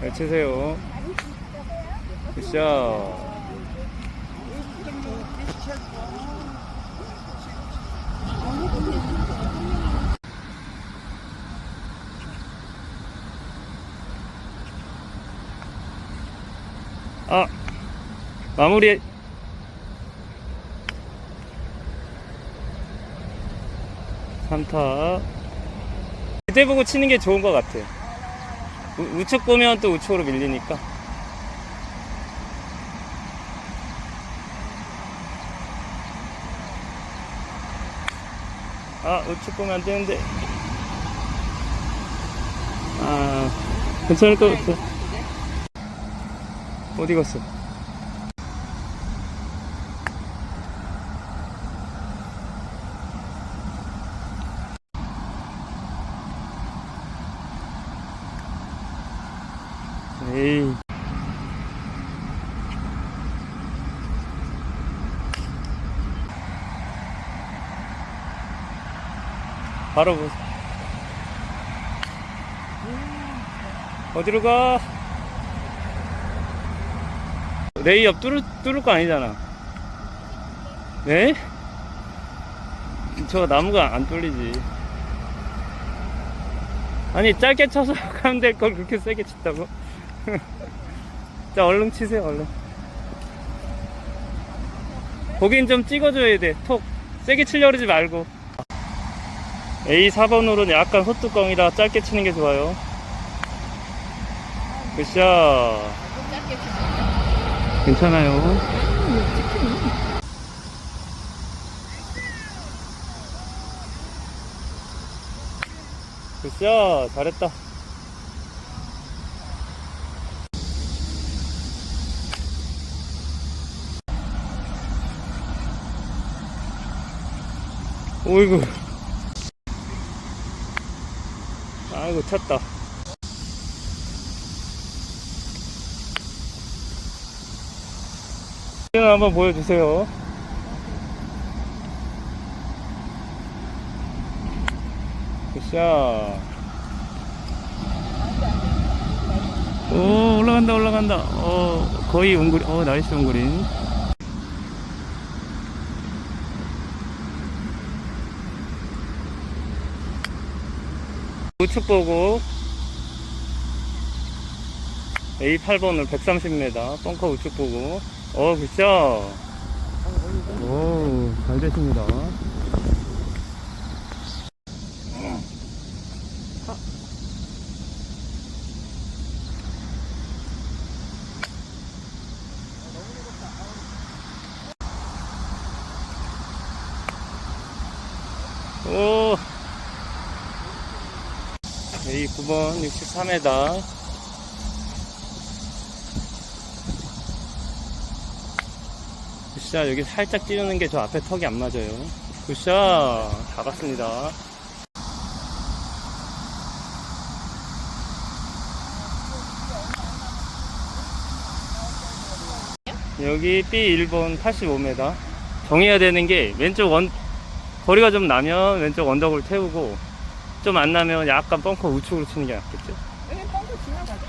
잘 치세요. 굿샷. 아, 마무리. 삼타 그때 보고 치는 게 좋은 것 같아. 우, 우측 보면 또 우측으로 밀리니까. 아, 우측 보면 안 되는데. 아, 괜찮을 것 같아. 어디 갔어? 에이. 바로 보 어디로 가? 레이업 뚫을, 뚫을 거 아니잖아. 네? 저 나무가 안 뚫리지. 아니, 짧게 쳐서 가면 될 걸 그렇게 세게 친다고? 자, 얼른 치세요, 얼른. 거긴 좀 찍어줘야 돼. 톡. 세게 치려고 그러지 말고. A4번으로는 약간 소뚜껑이라 짧게 치는 게 좋아요. 치면 괜찮아요. 굿샷. 잘했다. 오이구. 아이고, 찼다. 한번 보여주세요. 굿샷. 오, 올라간다, 올라간다. 어, 거의 웅그린, 어, 나이스 웅그린. 우측 보고 A8번을 130m 벙커 우측 보고. 어 굿샷! 오잘 되십니다 오 A9번 63m 굿샷 여기 살짝 찌르는 게 저 앞에 턱이 안 맞아요. 굿샷! 잡았습니다. 여기 B1번 85m 정해야 되는 게 왼쪽 원 거리가 좀 나면 왼쪽 언덕을 태우고 좀 안 나면 약간 벙커 우측으로 치는 게 낫겠죠 여기 펑크 지나가죠.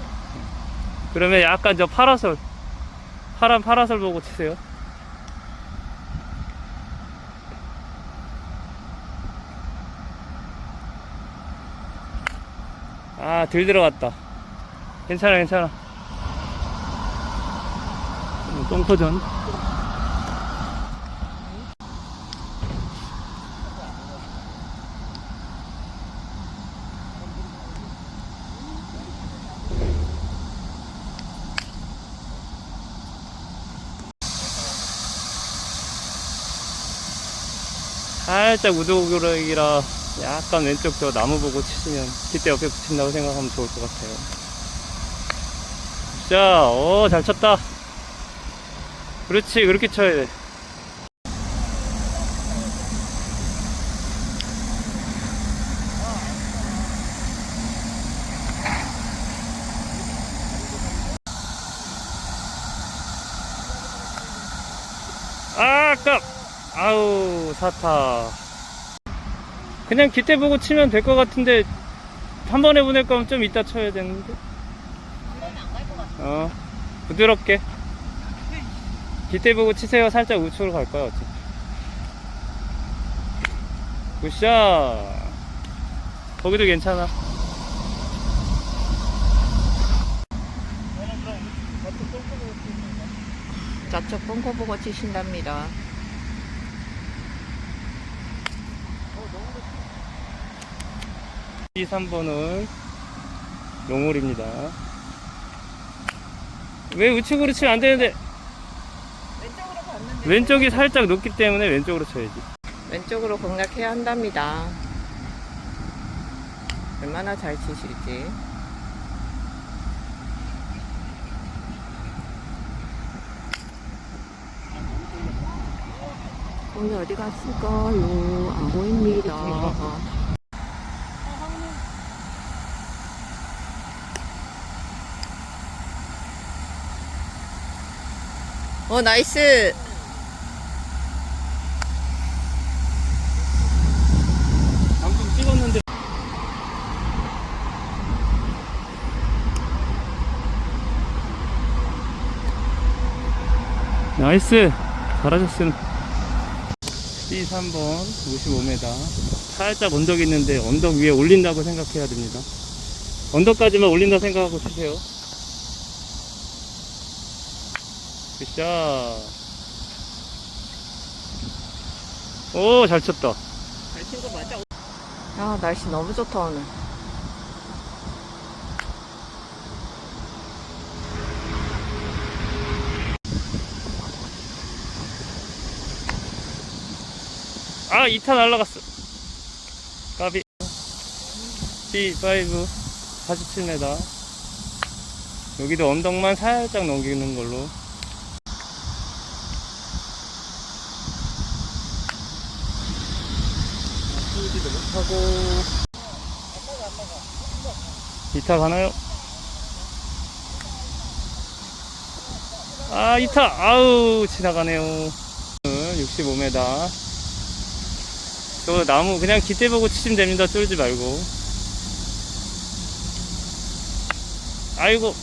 그러면 약간 저 파라솔 파란 파라솔 보고 치세요 아, 들 들어갔다. 괜찮아, 괜찮아. 똥터전. 살짝 우드고기라 약간 왼쪽 저 나무 보고 치시면 기대 옆에 붙인다고 생각하면 좋을 것 같아요. 자, 오, 잘 쳤다. 그렇지, 그렇게 쳐야 돼. 아, 아깝! 아우, 사타. 그냥 기대 보고 치면 될 것 같은데 한 번에 보낼 거면 좀 이따 쳐야 되는데. 어, 부드럽게. 기대 보고 치세요. 살짝 우측으로 갈 거야, 어차피. 굿샷. 거기도 괜찮아. 좌측 벙커 보고 치신답니다. 이 3번은 롱홀입니다. 왜 우측으로 치면 안 되는데 왼쪽으로 갔는데 왼쪽이 살짝 높기 때문에 왼쪽으로 쳐야지. 왼쪽으로 공략해야 한답니다. 얼마나 잘 치실지. 공이 어디 갔을까요? 안 보입니다. 어, 나이스! 방금 찍었는데. 나이스. 잘하셨음. B 3번 55m 살짝 언덕 있는데 언덕 위에 올린다고 생각해야 됩니다. 언덕까지만 올린다 생각하고 치세요 굿샷 오 잘 쳤다 잘 친 거 맞아? 아, 날씨 너무 좋다, 오늘. 아, 2타 날라갔어. 까비. B5, 47m. 여기도 언덕만 살짝 넘기는 걸로. 풀지도 못 하고. 2타 가나요? 아, 2타! 아우, 지나가네요. 65m. 저 나무 그냥 깃대 보고 치시면 됩니다. 쫄지 말고. 아이고.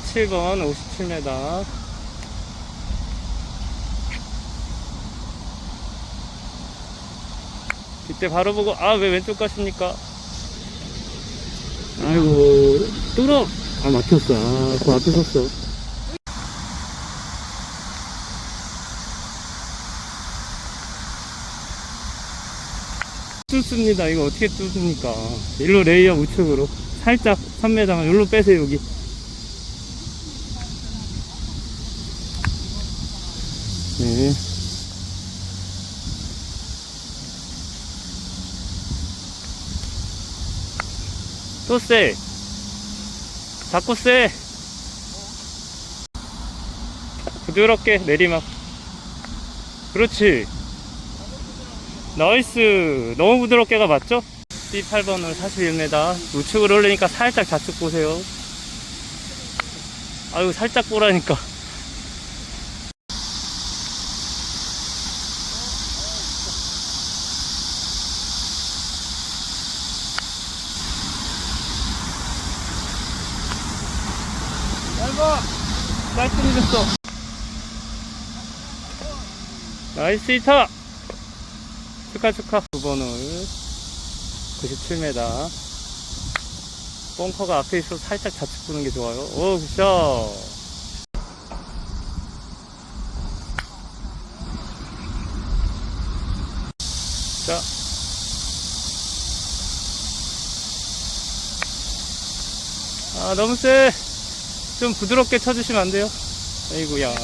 B7번 57m. 이때 바로 보고 아 왜 왼쪽 가십니까? 아이고 뚫어! 아 막혔어. 아 그 앞에 섰어. 뚫습니다. 이거 어떻게 뚫습니까? 일로 레이어 우측으로. 살짝 3m만 일로 빼세요 여기 또 쎄. 자꾸 쎄. 부드럽게 내리막. 그렇지. 나이스. 너무 부드럽게가 맞죠? B8번으로 41m. 우측으로 올리니까 살짝 좌측 보세요. 아유, 살짝 보라니까. 깔끔해졌어. 나이스 히터! 축하, 축하. 9번을 97m. 벙커가 앞에 있어서 살짝 좌측 보는 게 좋아요. 오, 굿샷. 자. 아, 너무 세. 좀 부드럽게 쳐주시면 안 돼요? 아이고야.